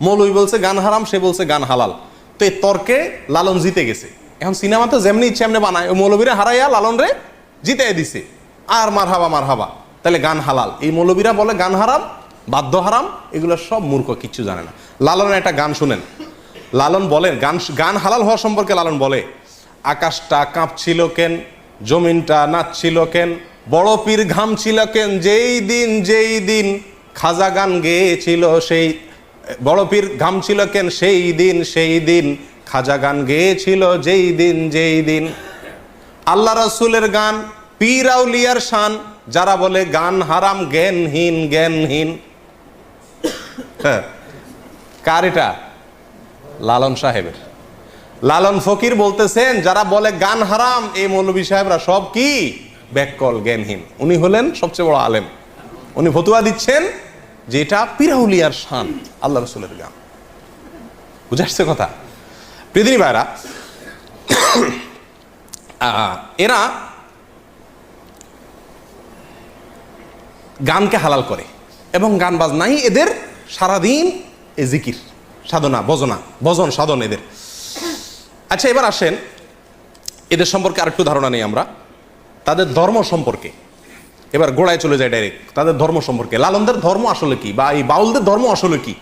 মৌলভী বলছে, গান হারাম, সে বলছে, গান হালাল। তো এই তর্কে লালন জিতে গেছে। এখন সিনেমা তো যেমনি ইচ্ছে এমনি বানায়। ওই মৌলবীরা হারাইয়া লালন রে জিতে দিছে। আর মার হাবা মার হাবা তাহলে গান হালাল। এই মৌলবীরা বলে, গান হারাম, বাদ্য হারাম, এগুলো সব মূর্খ, কিচ্ছু জানে না। লালনের একটা গান শুনেন। লালন বলেন, গান গান হালাল হওয়া সম্পর্কে লালন বলে, আকাশটা কাঁপছিল কেন, জমিনটা নাচছিল কেন, বড় পীর ঘামছিল কেন, যেই দিন যেই দিন খাজা গান গেয়েছিল সেই বড় পীর ঘামছিল কেন? সেই দিন সেই দিন খাজা গান গেয়েছিল, যেই দিন যেই দিন। আল্লাহ রসুলের গান, পীর আউলিয়ার শান, যারা বলে গান হারাম, জ্ঞানহীন জ্ঞানহীন। হ্যাঁ কার এটা? লালন সাহেবের। লালন ফকির বলতেছেন, যারা বলে গান হারাম, এই মৌলবী সাহেবরা সব কি? ব্যাককল, জ্ঞানহীন। উনি হলেন সবচেয়ে বড় আলেম। উনি ফতুয়া দিচ্ছেন যে এটা পিরাউলিয়ার শান, আল্লাহ রসুলের গান। বুঝে আসছে কথা? পৃথিবী ভাইরা এরা গানকে হালাল করে এবং গান বাজনাই এদের সারাদিন এ জিকির, সাধনা বজনা ভজন, সাধন এদের। আচ্ছা এবার আসেন, এদের সম্পর্কে আরেকটু ধারণা নেই আমরা। তাদের ধর্ম সম্পর্কে। এবার গোড়ায় চলে যায় ডাইরেক্ট তাদের ধর্ম সম্পর্কে। লালনদের ধর্ম আসলে কি? বা এই বাউলদের ধর্ম আসলে কি?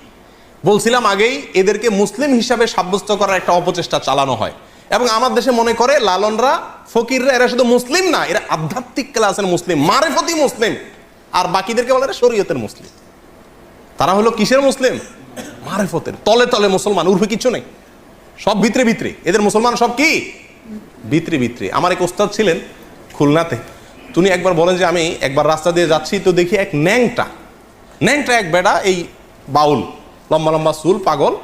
বলছিলাম আগেই, এদেরকে মুসলিম হিসাবে সাব্যস্ত করার একটা অপচেষ্টা চালানো হয়। এবং আমার দেশে মনে করে, লালনরা, ফকিররা, এরা শুধু মুসলিম না, এরা আধ্যাত্মিক ক্লাসের মুসলিম মারেফতি মুসলিম। আর বাকিদেরকে বলে এরা শরীয়তের মুসলিম। তারা হলো কিসের মুসলিম? মারেফতের। তলে তলে মুসলমান, উর্ফে কিছু নেই। সব ভিতরে ভিতরে। এদের মুসলমান সব কি? ভিতরে ভিতরে। আমার এক ওস্তাদ ছিলেন খুলনাতে। তিনি একবার বলেন যে আমি একবার রাস্তা দিয়ে যাচ্ছি, তো দেখি এক ন্যাংটা। ন্যাংটা এক বেড়া, এই বাউল, লম্বা লম্বা চুল, পাগল।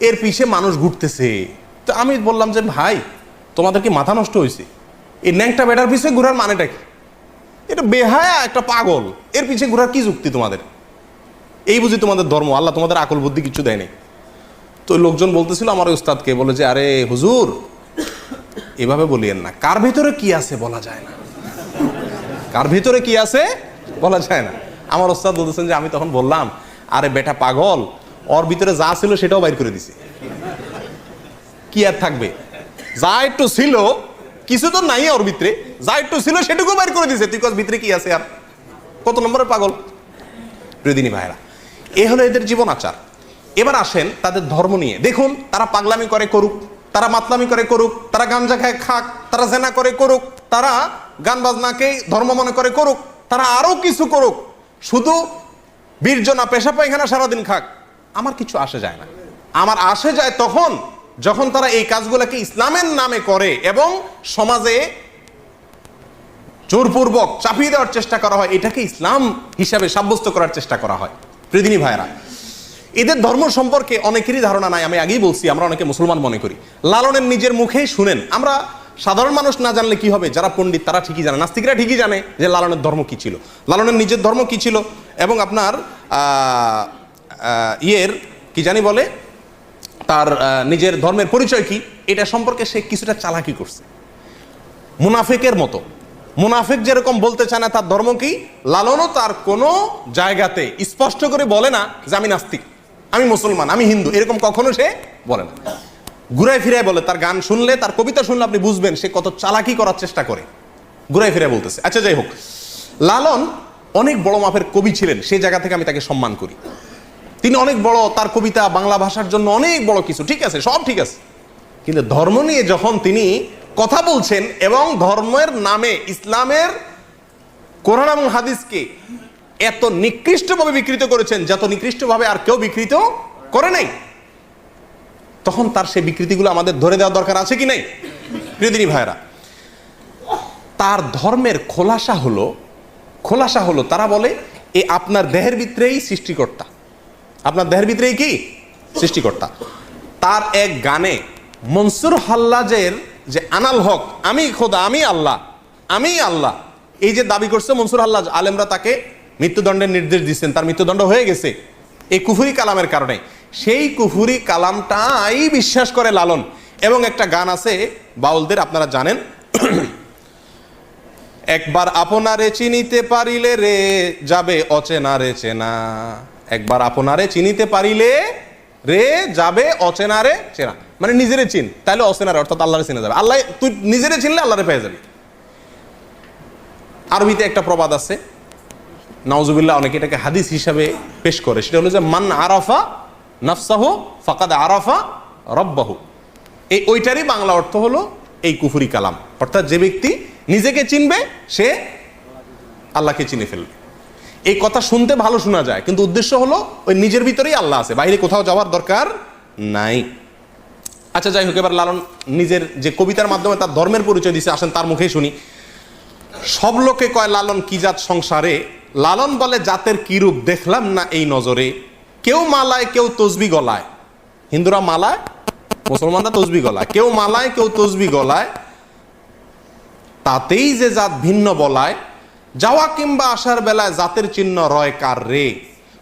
এর পিছে মানুষ ঘুরতেছে। তো আমি বললাম যে, ভাই, তোমাদের কি মাথা নষ্ট হয়েছে? এই ন্যাংটা বেড়ার পিছে ঘোরার মানেটা কি? এটা বেহায়া একটা পাগল। এর পিছে ঘোরার কি যুক্তি তোমাদের? এই বুঝি তোমাদের ধর্ম। আল্লাহ তোমাদের আকল বুদ্ধি কিছু দেয় নাই। তো লোকজন বলতেছিল আমার ওই উস্তাদকে বলে যে, আরে হুজুর, এভাবে বলিয়েন না। কার ভিতরে কি আছে বলা যায় না? কার ভিতরে কি আছে? বলা যায় না। আমার ওস্তাদ বলতেছেন যে, আমি তখন বললাম, আরে বেটা পাগল, ওর ভিতরে যা ছিল সেটাও বাইর করে দিছে। কি আর থাকবে? যা একটু ছিল, কিছু তো নাই ওর ভিতরে। যা একটু ছিল সেটুকু বাইর করে দিছে। তুই ভিতরে কি আছে আর? কত নম্বরের পাগল? প্রদিনী ভাইরা এ হলো এদের জীবন আচার। এবার আসেন তাদের ধর্ম নিয়ে। দেখুন, তারা পাগলামি করে করুক, তারা মাতলামি করে করুক, তারা গাঞ্জা খায়, খাক, তারা জেনা করে করুক, তারা গান বাজনাকে ধর্ম মনে করে করুক, তারা আরও কিছু করুক। শুধু বীরজনা পেশা পায়খানা সারাদিন খাক, আমার কিছু আসে যায় না। আমার আসে যায় তখন যখন তারা এই কাজগুলোকে ইসলামের নামে করে এবং সমাজে জোরপূর্বক চাপিয়ে দেওয়ার চেষ্টা করা হয়, এটাকে ইসলাম হিসাবে সাব্যস্ত করার চেষ্টা করা হয়। প্রদিনী ভাইরা এদের ধর্ম সম্পর্কে অনেকেরই ধারণা নাই, আমি আগেই বলছি, আমরা অনেকে মুসলমান মনে করি। লালনের নিজের মুখেই শুনেন, আমরা সাধারণ মানুষ না জানলে কি হবে? যারা পণ্ডিত, তারা ঠিকই জানে। নাস্তিকরা ঠিকই জানে যে লালনের ধর্ম কি ছিল। লালনের নিজের ধর্ম কি ছিল? এবং আপনার ইয়ের, কি জানি বলে, তার নিজের ধর্মের পরিচয় কি? এটা সম্পর্কে সে কিছুটা চালাকি করছে। মুনাফেকের মতো। মুনাফেক যেরকম বলতে চায় না, তার ধর্ম কি? লালনও তার কোনো জায়গাতে স্পষ্ট করে বলে না যে, আমি নাস্তিক, আমি মুসলমান, আমি হিন্দু। এরকম কখনো সে বলে না। ঘুরায় ফিরায় বলে, তার গান শুনলে, তার কবিতা শুনলে আপনি বুঝবেন সে কত চালাকি করার চেষ্টা করে। ঘুরায় ফিরায় বলতেছে। আচ্ছা যাই হোক। লালন অনেক বড় মাপের কবি ছিলেন, সেই জায়গা থেকে আমি তাকে সম্মান করি। তিনি অনেক বড়, তার কবিতা, বাংলা ভাষার জন্য অনেক বড় কিছু, ঠিক আছে, সব ঠিক আছে। কিন্তু ধর্ম নিয়ে যখন তিনি কথা বলছেন এবং ধর্মের নামে ইসলামের কোরআন এবং হাদিসকে এত নিকৃষ্টভাবে বিকৃত করেছেন, যত নিকৃষ্টভাবে আর কেউ বিকৃত করে নাই। তখন তার সেই বিকৃতিগুলো আমাদের ধরে দেওয়া দরকার আছে কি নাই? প্রিয়দিনী ভাইরা তার ধর্মের খোলাসা হলো খোলাসা হলো তারা বলে, এ আপনার দেহের ভিতরেই সৃষ্টিকর্তা। আপনার দেহের ভিতরেই কি? সৃষ্টিকর্তা। তার এক গানে, মনসুর হাল্লাজের যে আনাল হক, আমি খোদা, আমি আল্লাহ আমি আল্লাহ, এই যে দাবি করছে মনসুর হাল্লাজ, আলেমরা তাকে মৃত্যুদণ্ডের নির্দেশ দিচ্ছেন, তার মৃত্যুদণ্ড হয়ে গেছে। এই কুফুরি কালামের কারণে। সেই কুফুরি কালামটাই বিশ্বাস করে লালন। এবং একটা গান আছে, বাউলদের, আপনারা জানেন। একবার আপনারে চিনিতে পারিলে রে যাবে অচেনা রে চেনা। একবার আপনারে চিনিতে পারিলে রে যাবে অচেনারে চেনা। মানে নিজেরে চিন তাহলে অচেনারে, অর্থাৎ আল্লাহরে চিনে যাবে। আল্লাহ, তুই নিজেরে চিনলে আল্লাহরে পেয়ে যাবি। আরবিতে একটা প্রবাদ আছে, নাউজুবিল্লাহ, অনেকে এটাকে হাদিস হিসাবে পেশ করে। সেটা হলো যে, মান আরাফা নাফসাহ ফাকাদ আরাফা রব্বাহু। এই ওইটারই বাংলা অর্থ হলো এই কুফুরি কালাম। অর্থাৎ যে ব্যক্তি নিজেকে চিনবে, সে আল্লাহকে চিনে ফেলবে। এই কথা শুনতে ভালো শোনা যায়, কিন্তু উদ্দেশ্য হলো ওই নিজের ভিতরেই আল্লাহ আছে, বাইরে কোথাও যাওয়ার দরকার নাই। আচ্ছা যাই হোক, এবার লালন নিজের যে কবিতার মাধ্যমে তার ধর্মের পরিচয় দিছে, আসেন তার মুখেই শুনি। সব লোকে কয়, লালন কি জাত সংসারে? লালন বলে, জাতের কি রূপ দেখলাম না এই নজরে? কেউ মালায়, কেউ তসবি গলায়। হিন্দুরা মালায়, মুসলমানরা তসবি গলায়। কেউ মালায়, কেউ তসবি গলায়। তাতেই যে জাত ভিন্ন বলায়, যাওয়া কিংবা আসার বেলায় জাতের চিহ্ন রয় কার রে?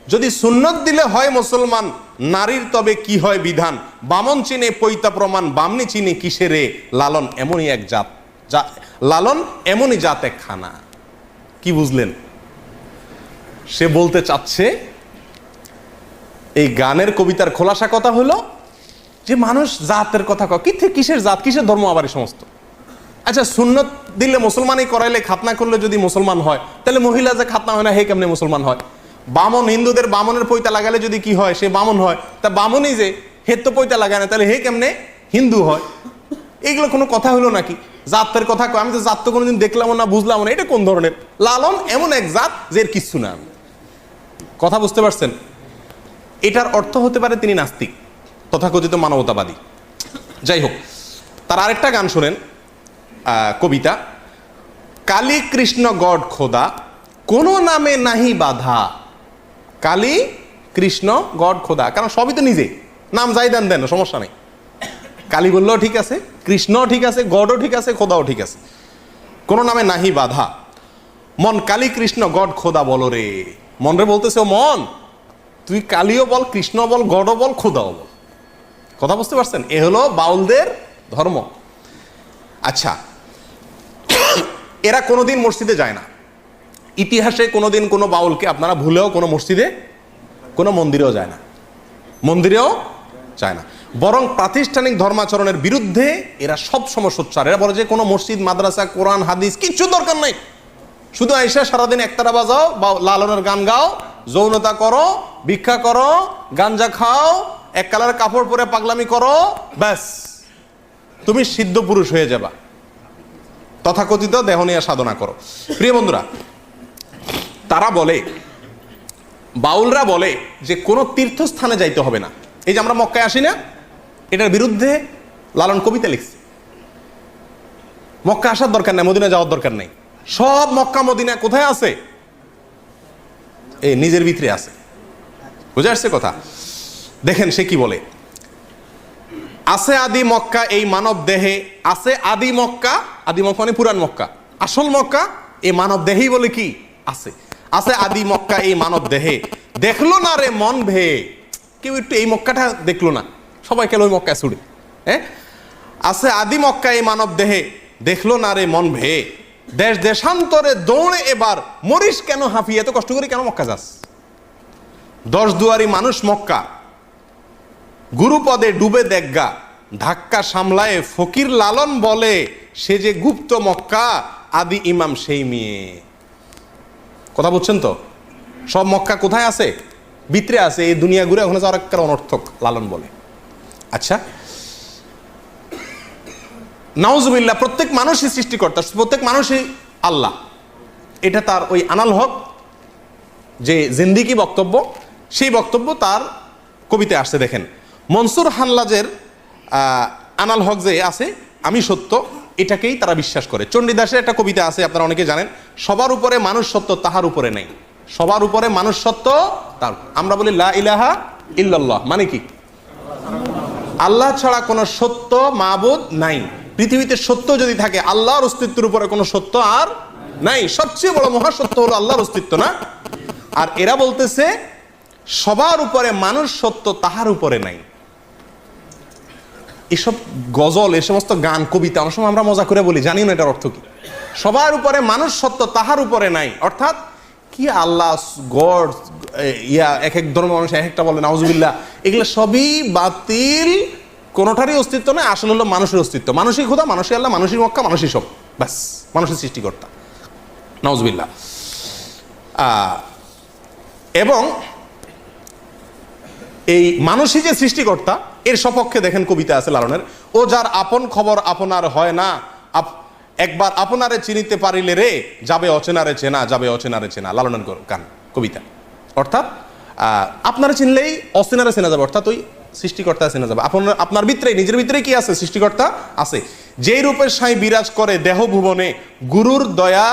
যদি সুন্নত দিলে হয় মুসলমান, নারীর তবে কি হয় বিধান? বামন চিনে পৈতা প্রমাণ, বামনি চিনে কিসে রে? লালন এমনই এক জাত, যা- লালন এমনই জাত এক খানা কি বুঝলেন? সে বলতে চাচ্ছে এই গানের কবিতার খোলাসা কথা হলো যে মানুষ জাতের কথা কয়। কি থেকে কিসের জাত? কিসের ধর্ম আবার এই সমস্ত? আচ্ছা সুন্নত দিলে মুসলমানই করাইলে খাতনা করলে যদি মুসলমান হয়, তাহলে মহিলা যে খাতনা হয় না, হে কেমনে মুসলমান হয়? বামন, হিন্দুদের বামনের পৈতা লাগালে যদি কি হয়, সে বামন হয়, তা বামনই যে হের তো পৈতা লাগায় না, তাহলে হে কেমনে হিন্দু হয়? এগুলো কোনো কথা হলো নাকি? জাতের কথা কয়। আমি তো জাত তো কোনোদিন দেখলাম না বুঝলাম না, এটা কোন ধরনের? লালন এমন এক জাত যে কিচ্ছু না কথা বুঝতে পারছেন? এটার অর্থ হতে পারে তিনি নাস্তিক, তথাকথিত মানবতাবাদী। যাই হোক তার আরেকটা গান শোনেন কবিতা, কালী কৃষ্ণ গড খোদা, কোনো নামে নাহি বাধা। কালী কৃষ্ণ গড খোদা। কারণ সবই তো নিজে, নাম যাই দেন দেন, সমস্যা নেই। কালী বললেও ঠিক আছে কৃষ্ণ ঠিক আছে, গডও ঠিক আছে, খোদাও ঠিক আছে। কোনো নামে নাহি বাধা। মন কালী কৃষ্ণ গড খোদা বলো রে। মন রে বলতেছে ও মন। তুই কালীও বল, কৃষ্ণ বল, গডও বল খোদাও বল। কথা বুঝতে পারছেন? এ হলো বাউলদের ধর্ম। আচ্ছা এরা কোনোদিন মসজিদে যায় না। ইতিহাসে কোনোদিন কোনো বাউলকে আপনারা ভুলেও কোনো মসজিদে, কোনো মন্দিরেও যায় না। মন্দিরেও যায় না। বরং প্রাতিষ্ঠানিক ধর্মাচরণের বিরুদ্ধে এরা সব সময় সোচ্চার। এরা বলে যে কোনো মসজিদ, মাদ্রাসা, কোরআন, হাদিস, কিচ্ছু দরকার নাই। শুধু আইসা সারাদিন একতারা বাজাও বা লালনের গান গাও যৌনতা করো, ভিক্ষা করো, গাঞ্জা খাও, এক কালার কাপড় পরে পাগলামি করো, ব্যাস। তুমি সিদ্ধ পুরুষ হয়ে যাবা। তথাকথিত দেহ নিয়ে সাধনা করো। প্রিয় বন্ধুরা, তারা বলে, বাউলরা বলে যে কোনো তীর্থস্থানে যাইতে হবে না। এই যে আমরা মক্কায় আসি না, এটার বিরুদ্ধে লালন কবিতা লিখছে। মক্কা আসার দরকার নাই, মদিনা যাওয়ার দরকার নেই। সব মক্কা, মদিনা কোথায় আছে? এই নিজের ভিতরে আছে। বুঝে আসছে কথা? দেখেন সে কি বলে? আছে আদি মক্কা এই মানব দেহে, আছে আদি মক্কা আদি মক্কা মানে পুরান মক্কা। আসল মক্কা এই মানব দেহেই বলে কি? আছে। আছে আদি মক্কা এই মানব দেহে। দেখল না রে মন ভে। কেউ একটু এই মক্কাটা দেখল না? সবাই কেন ওই মক্কায় ছুড়ে হ্যাঁ? আছে আদি মক্কা এই মানব দেহে। দেখল না রে মন ভে। দেশ দেশান্তরে দৌড়ে এবার মরিস কেন হাঁফিয়ে? এত কষ্ট করে কেন মক্কা যাস? দশ দুয়ারি মানুষ মক্কা। গুরুপদে ডুবে দেখগা ধাক্কা সামলায় ফকির লালন বলে, সে যে গুপ্ত মক্কা, আদি ইমাম সেই মেয়ে। কথা বুঝছেন তো? সব মক্কা কোথায় আছে? ভিতরে আছে, এই দুনিয়া ঘুরে ওখানে যাওয়ার অনর্থক, লালন বলে। আচ্ছা নাউজুবিল্লাহ, প্রত্যেক মানুষই সৃষ্টিকর্তা, প্রত্যেক মানুষই আল্লাহ। এটা তার ওই আনাল হক, যে জিন্দিগি বক্তব্য, সেই বক্তব্য তার কবিতায় আসছে, দেখেন। মনসুর হানলাজের আনাল হক যে আছে, আমি সত্য, এটাকেই তারা বিশ্বাস করে। চণ্ডীদাসের একটা কবিতা আছে, আপনারা অনেকে জানেন, সবার উপরে মানুষ সত্য, তাহার উপরে নেই। সবার উপরে মানুষ সত্য, তার আমরা বলি, লা ইলাহা ইল্লাল্লাহ মানে কি? আল্লাহ ছাড়া কোনো সত্য মাবুদ নাই। পৃথিবীতে সত্য যদি থাকে, আল্লাহর অস্তিত্বের উপরে কোনো সত্য আর নাই। সবচেয়ে বড় মহাসত্য হলো আল্লাহর অস্তিত্ব, না? আর এরা বলতেছে, সবার উপরে মানুষ সত্য, তাহার উপরে নাই। এসব গজল, এ সমস্ত গান, কবিতা, অনেক সময় আমরা মজা করে বলি, জানি না এটার অর্থ কি। সবার উপরে মানুষ সত্য, তাহার উপরে নাই। অর্থাৎ, কি আল্লাহ গড ইয়া, এক এক ধর্ম মানুষ এক একটা বলে, নাউজুবিল্লাহ। এগুলো সবই বাতিল কোনোটারই অস্তিত্ব নয় আসলে হলো মানুষের অস্তিত্ব। মানুষই খোদা মানুষই আল্লাহ মানুষই মক্কা মানুষই সব। ব্যাস মানুষের সৃষ্টিকর্তা। আহ, এবং এই মানুষই যে সৃষ্টিকর্তা এর সপক্ষে দেখেন কবিতা আছে লালনের ও যার আপন খবর আপনার হয় না একবার আপনারে চিনিতে পারিলে রে যাবে অচেনারে চেনা যাবে অচেনারে চেনা। লালনের গান কবিতা। অর্থাৎ আপনারা চিনলেই অচেনারে চেনা যাবে। অর্থাৎ ওই সৃষ্টিকর্তা চেনা যাবে। আপনার আপনার ভিতরে নিজের ভিতরে কি আছে? সৃষ্টিকর্তা আছে। যেই রূপের সাই বিরাজ করে দেহ ভুবনে, গুরুর দয়া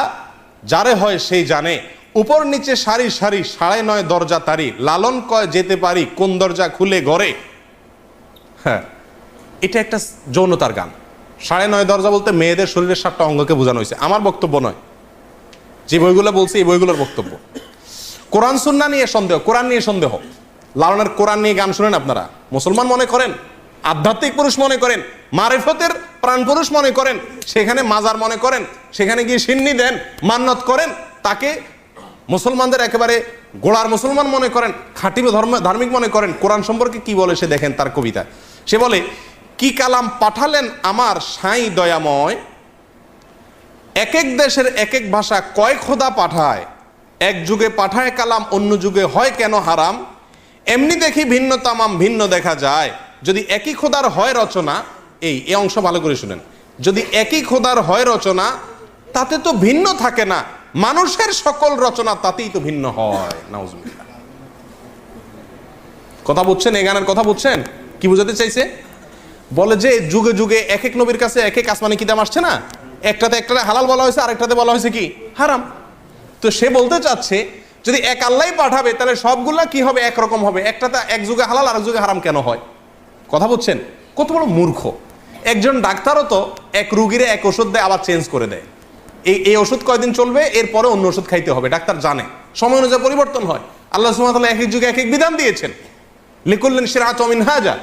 যারে হয় সেই জানে। উপর নিচে সারি সারি, সাড়ে নয় দরজা তারি। লালন কয় যেতে পারি, কোন দরজা খুলে গড়ে? হ্যাঁ এটা একটা যৌনতার গান। সাড়ে নয় দরজা বলতে মেয়েদের শরীরের সাতটা অঙ্গকে বোঝানো হয়েছে। আমার বক্তব্য নয়। যে বইগুলো বলছি, এই বইগুলোর বক্তব্য। কোরআন, সুন্না নিয়ে সন্দেহ, কোরআন নিয়ে সন্দেহ। লালনের কোরআন নিয়ে গান শুনেন আপনারা? মুসলমান মনে করেন, আধ্যাত্মিক পুরুষ মনে করেন, মারেফতের প্রাণ পুরুষ মনে করেন, সেখানে মাজার মনে করেন, সেখানে গিয়ে সিন্নি দেন, মান্নত করেন, তাকে মুসলমানদের একেবারে গোড়ার মুসলমান মনে করেন খাঁটি ধর্ম, ধার্মিক মনে করেন। কোরআন সম্পর্কে কি বলে সে দেখেন তার কবিতা। সে বলে, কি কালাম পাঠালেন আমার সাই দয়াময়? এক এক দেশের এক এক ভাষা কয় খোদা পাঠায়? এক যুগে পাঠায় কালাম, অন্য যুগে হয় কেন হারাম? এমনি দেখি ভিন্ন তামাম ভিন্ন দেখা যায়। যদি একই খোদার হয় রচনা, এই এ অংশ ভালো করে শুনেন। যদি একই খোদার হয় রচনা, তাতে তো ভিন্ন থাকে না। মানুষের সকল রচনা তাতেই তো ভিন্ন হয়, নাউজুবিল্লাহ। কথা বুঝছেন? এই গানের কথা বুঝছেন? কি বুঝাতে চাইছে? বলে যে, যুগে যুগে এক এক নবীর কাছে এক এক আসমানি কিতাব আসছে না? একটাতে একটাতে হালাল বলা হয়েছে, আরেকটাতে বলা হয়েছে কি? হারাম। তো সে বলতে চাচ্ছে যদি এক আল্লাহ পাঠাবে, তাহলে সবগুলা কি হবে? একরকম হবে। একটাতে এক যুগে হালাল আর যুগে হারাম কেন হয়? কথা বলছেন কত বড় মূর্খ। একজন ডাক্তারও তো এক রুগীরে এক ওষুধ দেয়, আবার চেঞ্জ করে দেয়। এই এই ওষুধ কয়দিন চলবে? এরপরে অন্য ওষুধ খাইতে হবে, ডাক্তার জানে। সময় অনুযায়ী পরিবর্তন হয়। আল্লাহ সুমাতাল্লাহ এক এক যুগে এক এক বিধান দিয়েছেন। লিকুল্লেন সিরাত অমিন হাজা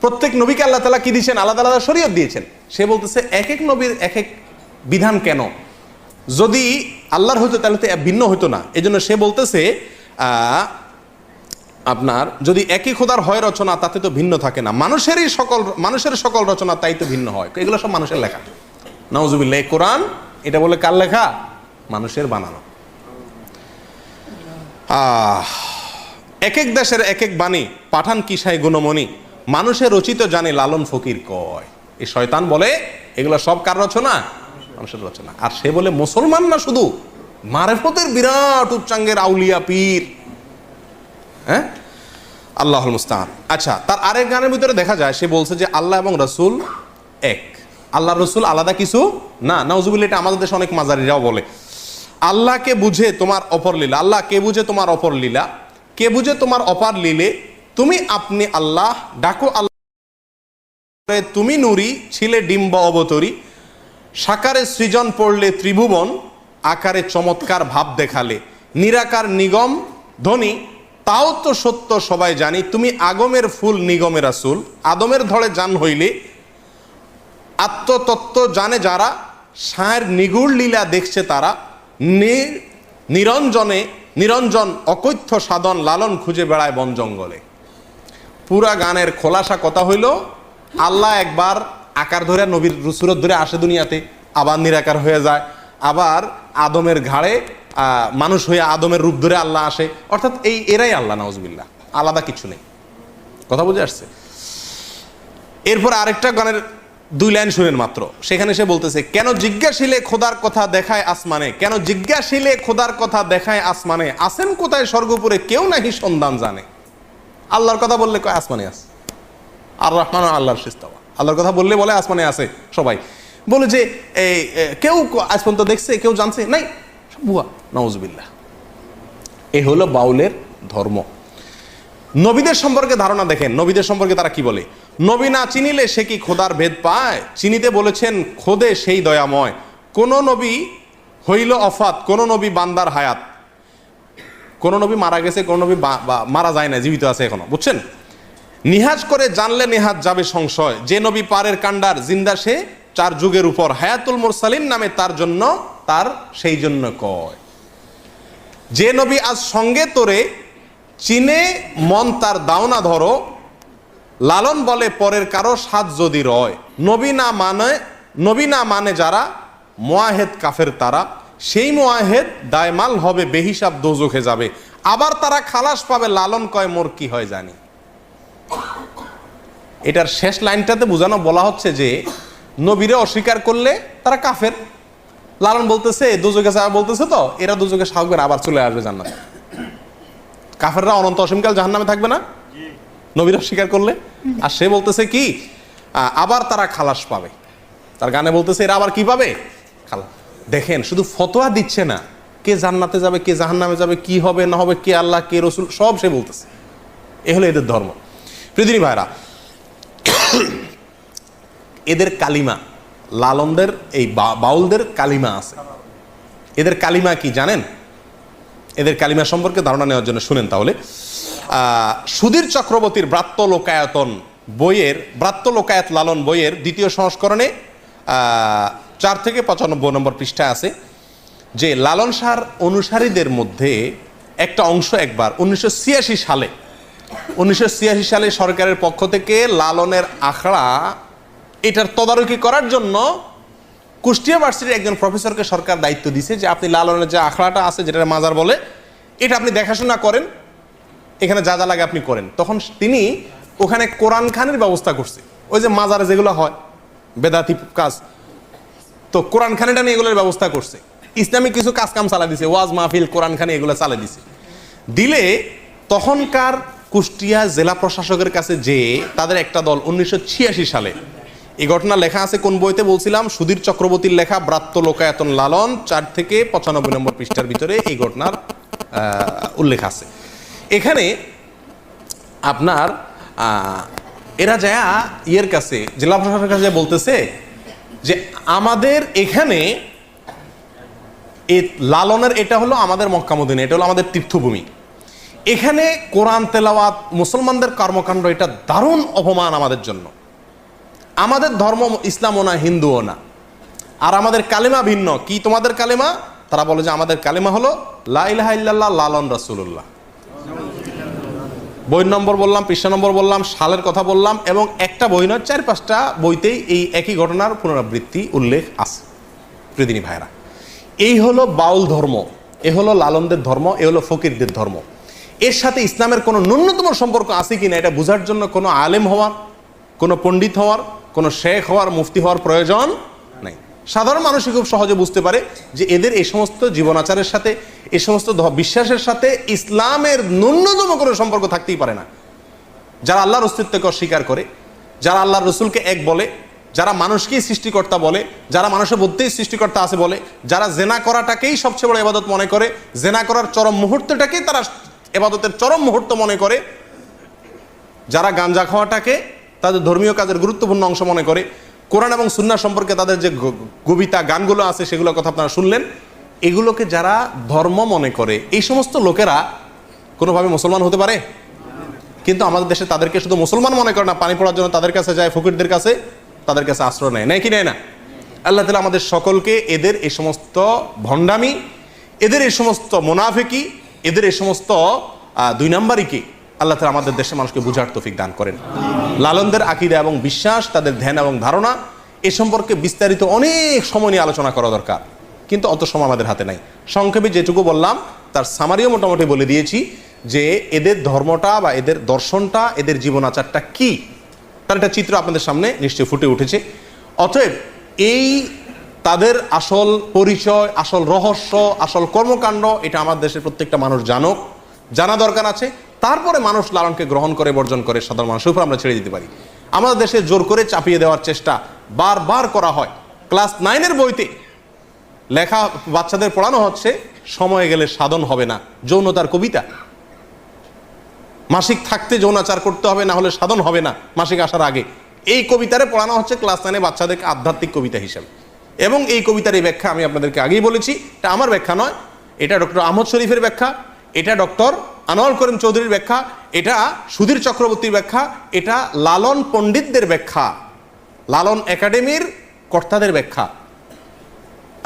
প্রত্যেক নবীকে আল্লাহ তালা কি দিয়েছেন? আলাদা আলাদা শরীয়ত দিয়েছেন। সে বলতেছে, এক এক নবীর এক এক বিধান কেন? যদি আল্লাহর হইতো তাহলে তো ভিন্ন হইতো না। এই জন্য সে বলতেছে আপনার যদি একই খোদার হয় রচনা, তাতে তো ভিন্ন থাকে না। মানুষেরই সকল, মানুষের সকল রচনা তাই তো ভিন্ন হয়। এগুলো সব মানুষের লেখা। নওজুবিল্লাহ কোরআন, এটা বলে কার লেখা? মানুষের বানানো। আহ এক এক দেশের এক এক বাণী, পাঠান কিসাই গুণমণি? মানুষের রচিত জানে লালন ফকির কয়। এই শয়তান বলে, এগুলো সব কার রচনা? মানুষের রচনা। আর সে বলে, মুসলমান না শুধু? মারেফতের বিরাট উচ্চাঙ্গের আউলিয়া পীর। হ্যাঁ? আল্লাহ মুস্তান আচ্ছা তার আরেক গানের ভিতরে দেখা যায়, সে বলছে যে, আল্লাহ এবং রসুল এক। আল্লাহ, রসুল আলাদা কিছু? না নাউজুবিল্লা এটা আমাদের দেশে অনেক মাজারিরাও বলে। আল্লাহকে বুঝে তোমার অপর লীলা? আল্লাহ কে বুঝে তোমার অপর লীলা? কে বুঝে তোমার অপার লীলে? তুমি আপনি আল্লাহ, ডাকো আল্লাহ। তুমি নুরি, ছিলে ডিম্ব অবতরী। সাকারে সৃজন পড়লে ত্রিভুবন, আকারে চমৎকার ভাব দেখালে। নিরাকার নিগম ধ্বনি তাও তো সত্য সবাই জানি, তুমি আগমের ফুল নিগমের আসুল আদমের ধরে জান হইলে, আত্মতত্ত্ব জানে যারা, সায়ের নিগুড় লীলা দেখছে তারা। নিরঞ্জনে, নিরঞ্জন অকৈথ্য সাধন লালন খুঁজে বেড়ায় বন জঙ্গলে। পুরা গানের খোলাসা কথা হইল, আল্লাহ একবার আকার ধরে নবীর সুরত ধরে আসে দুনিয়াতে, আবার নিরাকার হয়ে যায়, আবার আদমের ঘাড়ে মানুষ হয়ে আদমের রূপ ধরে আল্লাহ আসে। অর্থাৎ এই, এরাই আল্লাহ, নাউজবিল্লাহ। আলাদা কিছু নেই। কথা বুঝে আসছে? এরপর আরেকটা গানের দুই লাইন শুনেন মাত্র। সেখানে সে বলতেছে, কেন জিজ্ঞাসিলে খোদার কথা দেখায় আসমানে? কেন জিজ্ঞাসিলে খোদার কথা দেখায় আসমানে? আসেন কোথায় স্বর্গপুরে? কেউ নাকি সন্ধান জানে। আল্লাহর কথা বললে কয়, আসমানে আছে। আর রহমান আল্লাহর শিস্তাওয়া আল্লাহর কথা বললে বলে, আসমানে আছে সবাই। বলে যে এই কেউ আজ পর্যন্ত দেখছে, কেউ জানছে? নাই। সব ভুয়া। নওয়াজবিল্লাহ এ হলো বাউলের ধর্ম। নবীদের সম্পর্কে ধারণা দেখেন। নবীদের সম্পর্কে তারা কি বলে? নবী না চিনিলে সে কি খোদার ভেদ পায়? চিনিতে বলেছেন, খোদে সেই দয়াময়। কোন নবী হইল অফাত, কোন নবী বান্দার হায়াত। কোন নবী মারা গেছে, কোন নবী মারা যায় না জীবিত আছে এখনও। বুঝছেন? নিহাজ করে জানলে নেহাজ যাবে সংশয়। যে নবী পারের কান্ডার জিন্দা সে, চার যুগের উপর। হায়াতুল মুরসালিন নামে তার জন্য, তার সেই জন্য কয়। যে নবী আজ সঙ্গে তোরে চিনে মন তার দাওনা ধরো, লালন বলে পরের কারও সাত যদি রয়। নবী না মানে নবী না মানে যারা, মোয়াহেদ কাফের তারা। সেই মোয়াহেদ দায়মাল হবে, বেহিসাব দোজখে যাবে। আবার তারা খালাস পাবে, লালন কয়, মোর কি হয় জানি। এটার শেষ লাইনটাতে বোঝানো বলা হচ্ছে যে, নবীরে অস্বীকার করলে তারা কাফের। লালন বলতেছে দুজকে যাবে বলতেছে তো, এরা দুজকে সাহবের আবার চলে আসবে জান্নাত। কাফেররা অনন্ত অসীমকাল জাহান্নামে থাকবে না? নবীর অস্বীকার করলে? আর সে বলতেছে কি আবার তারা খালাস পাবে। তার গানে বলতেছে, এরা আবার কি পাবে? খালাস। দেখেন, শুধু ফতোয়া দিচ্ছে না, কে জান্নাতে যাবে, কে জাহান্নামে যাবে, কি হবে, না হবে, কে আল্লাহ, কে রসুল, সব সে বলতেছে। এ হলো এদের ধর্ম। পৃথিবী ভাইরা, এদের কালিমা, লালনদের এই বাউলদের কালিমা আছে। এদের কালিমা কি জানেন? এদের কালিমা সম্পর্কে ধারণা নেওয়ার জন্য শুনেন তাহলে। সুধীর চক্রবর্তীর ব্রাত্য লোকায়তন বইয়ের, ব্রাত্য লোকায়ত লালন বইয়ের দ্বিতীয় সংস্করণে চার থেকে পঁচানব্বই নম্বর পৃষ্ঠায় আছে যে, লালন সার অনুসারীদের মধ্যে একটা অংশ একবার উনিশশো ছিয়াশি সালে উনিশশো ছিয়াশি সালে সরকারের পক্ষ থেকে লালনের আখড়া এটার তদারকি করার জন্য কুষ্টিয়া ভার্সিটির একজন প্রফেসরকে সরকার দায়িত্ব দিছে যে আপনি লালনের যে আখড়াটা আছে যেটা মাজার বলে, এটা আপনি দেখাশোনা করেন, এখানে যা যা লাগে আপনি করেন। তখন তিনি ওখানে কোরআন খানের ব্যবস্থা করছে। ওই যে মাজারে যেগুলো হয়, বেদাতি কাজ, তো কোরআন খানিটা নিয়ে এগুলোর ব্যবস্থা করছে। ইসলামিক কিছু কাজ কাম চালা দিছে, ওয়াজ মাহফিল, কোরআন খানি এগুলো চালা দিছে। দিলে তখনকার কুষ্টিয়া জেলা প্রশাসকের কাছে যে তাদের একটা দল উনিশশো ছিয়াশি সালে। এই ঘটনা লেখা আছে কোন বইতে? বলছিলাম, সুধীর চক্রবর্তীর লেখা, ব্রাত্য লোকায়তন লালন, চার থেকে পঁচানব্বই নম্বর পৃষ্ঠার ভিতরে এই ঘটনার উল্লেখ আছে। এখানে আপনার এরা যায় ইয়ের কাছে, জেলা প্রশাসকের কাছে বলতেছে যে আমাদের এখানে লালনের এটা হলো আমাদের মক্কামুদ্দিন এটা হলো আমাদের তীর্থভূমি। এখানে কোরআন, তেলাওয়াত, মুসলমানদের কর্মকাণ্ড, এটা দারুণ অপমান আমাদের জন্য। আমাদের ধর্ম ইসলামও না, হিন্দুও না। আর আমাদের কালেমা ভিন্ন। কি তোমাদের কালেমা? তারা বলে যে আমাদের কালেমা হলো, লা ইলাহা ইল্লাল্লাহ, লালন রাসূলুল্লাহ। বই নম্বর বললাম, পৃষ্ঠা নম্বর বললাম, সালের কথা বললাম, এবং একটা বই নয়, চার পাঁচটা বইতেই এই একই ঘটনার পুনরাবৃত্তি, উল্লেখ আছে। প্রতিদিনী ভাইরা এই হলো বাউল ধর্ম, এ হলো লালনদের ধর্ম, এ হলো ফকিরদের ধর্ম। এর সাথে ইসলামের কোনো ন্যূনতম সম্পর্ক আছে কিনা এটা বোঝার জন্য কোনো আলেম হওয়ার, কোনো পণ্ডিত হওয়ার, কোনো শেখ হওয়ার, মুফতি হওয়ার প্রয়োজন নাই। সাধারণ মানুষই খুব সহজে বুঝতে পারে যে এদের এই সমস্ত জীবনাচারের সাথে, এই সমস্ত বিশ্বাসের সাথে ইসলামের ন্যূনতম কোনো সম্পর্ক থাকতেই পারে না। যারা আল্লাহর অস্তিত্বকে অস্বীকার করে, যারা আল্লাহর রসুলকে এক বলে, যারা মানুষকেই সৃষ্টিকর্তা বলে, যারা মানুষের মধ্যেই সৃষ্টিকর্তা আছে বলে, যারা জেনা করাটাকেই সবচেয়ে বড় এবাদত মনে করে, জেনা করার চরম মুহূর্তটাকেই তারা এবাদতের চরম মুহূর্ত মনে করে, যারা গাঞ্জা খাওয়াটাকে তাদের ধর্মীয় কাজের গুরুত্বপূর্ণ অংশ মনে করে, কোরআন এবং সুন্না সম্পর্কে তাদের যে কবিতা গানগুলো আছে সেগুলোর কথা আপনারা শুনলেন, এগুলোকে যারা ধর্ম মনে করে, এই সমস্ত লোকেরা কোনোভাবে মুসলমান হতে পারে? কিন্তু আমাদের দেশে তাদেরকে শুধু মুসলমান মনে করে না, পানি পড়ার জন্য তাদের কাছে যায়, ফকিরদের কাছে তাদের কাছে আশ্রয় নেয় নেয় কি নেয় না? আল্লাহ তালা আমাদের সকলকে এদের এই সমস্ত ভণ্ডামি, এদের এই সমস্ত মোনাফেকি এদের এই সমস্ত দুই নাম্বারিকে আল্লাহ তালা আমাদের দেশের মানুষকে বুঝার তফিক দান করেন। লালনদের আকিদা এবং বিশ্বাস, তাদের ধ্যান এবং ধারণা, এ সম্পর্কে বিস্তারিত অনেক সময় নিয়ে আলোচনা করা দরকার। কিন্তু অত সময় আমাদের হাতে নাই। সংক্ষেপে যেটুকু বললাম, তার সামারিও মোটামুটি বলে দিয়েছি যে এদের ধর্মটা বা এদের দর্শনটা, এদের জীবনাচারটা কি? তার একটা চিত্র আপনাদের সামনে নিশ্চয়ই ফুটে উঠেছে। অতএব এই তাদের আসল পরিচয়, আসল রহস্য, আসল কর্মকাণ্ড, এটা আমার দেশের প্রত্যেকটা মানুষ জানুক, জানা দরকার আছে। তারপরে মানুষ লালনকে গ্রহণ করে, বর্জন করে, সাধারণ মানুষের উপর আমরা ছেড়ে দিতে পারি। আমাদের দেশে জোর করে চাপিয়ে দেওয়ার চেষ্টা বারবার করা হয়। ক্লাস নাইনের বইতে লেখা বাচ্চাদের পড়ানো হচ্ছে, সময় গেলে সাধন হবে না, যৌনতার কবিতা। মাসিক থাকতে যৌনাচার করতে হবে, না হলে সাধন হবে না, মাসিক আসার আগে। এই কবিতারে পড়ানো হচ্ছে ক্লাস নাইনে বাচ্চাদেরকে আধ্যাত্মিক কবিতা হিসেবে। এবং এই কবিতার এই ব্যাখ্যা আমি আপনাদেরকে আগেই বলেছি। এটা আমার ব্যাখ্যা নয়, এটা ডক্টর আহমদ শরীফের ব্যাখ্যা, এটা ডক্টর আনোয়ার করিম চৌধুরীর ব্যাখ্যা, এটা সুধীর চক্রবর্তীর ব্যাখ্যা, এটা লালন পণ্ডিতদের ব্যাখ্যা, লালন একাডেমির কর্তাদের ব্যাখ্যা,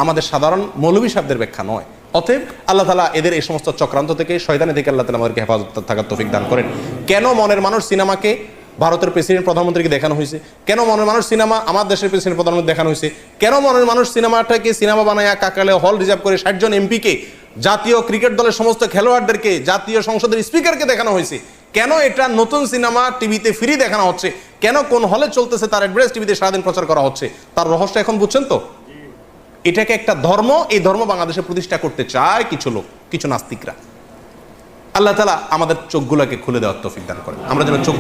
আমাদের সাধারণ মৌলবী সাহেবদের ব্যাখ্যা নয়। অতএব আল্লাহ তালা এদের এই সমস্ত চক্রান্ত থেকে শয়তানি থেকে আল্লাহ তালা আমাদেরকে হেফাজত থাকার তৌফিক দান করেন। কেন মনের মানুষ সিনেমাকে ভারতের প্রেসিডেন্ট প্রধানমন্ত্রীকে দেখানো হয়েছে। কেন মনের মানুষ সিনেমা আমার দেশের প্রেসিডেন্ট প্রধানমন্ত্রী দেখানো হয়েছে? কেন মনের মানুষ সিনেমাটাকে সিনেমা বানায় কাকালে হল রিজার্ভ করে ষাট জন এমপিকে জাতীয় ক্রিকেট দলের সমস্ত খেলোয়াড়দেরকে, জাতীয় সংসদের স্পিকারকে দেখানো হয়েছে? কেন এটা নতুন সিনেমা টিভিতে ফ্রি দেখানো হচ্ছে? কেন কোন হলে চলতেছে তার অ্যাড্রেস টিভিতে সারাদিন প্রচার করা হচ্ছে? তার রহস্য এখন বুঝছেন তো? এটাকে একটা ধর্ম, এই ধর্ম বাংলাদেশে প্রতিষ্ঠা করতে চায় কিছু লোক, কিছু নাস্তিকরা। আল্লাহ তালা আমাদের চোখগুলোকে খুলে দেওয়ার তৌফিক দান করেন। আমরা যেন চোখ